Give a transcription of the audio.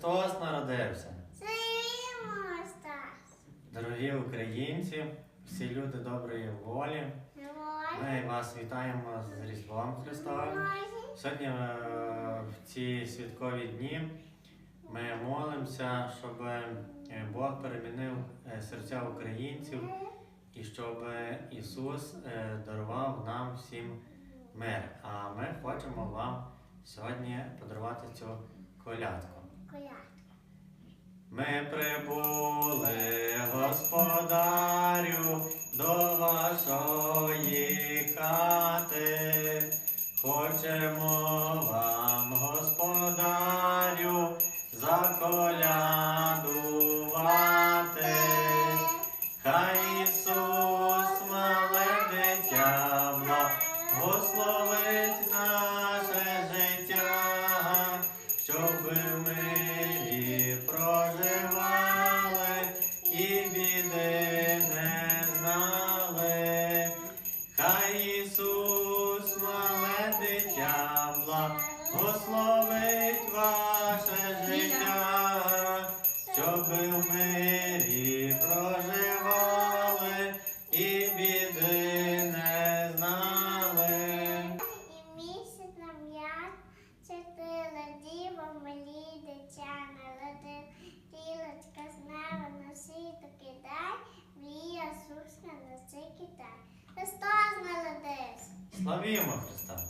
Христос народився. Дорогі українці, всі люди доброї волі. Ми вас вітаємо з Різдвом Христовим. Сьогодні е, в ці святкові дні ми молимося, щоб е, Бог перемінив е, серця українців і щоб Ісус дарував нам всім мир. А ми хочемо вам сьогодні подарувати цю колядку. Ми прибули, господарю, до вашої хати. Хочемо вам, господарю, благословить ваше життя, щоб в мирі проживали і біди не знали. І місяць нам як чотири діва малі дитя народив. Тілочка з неба на світу кидай, мрія сушна на цей китай. Христос народився. Славімо Христа!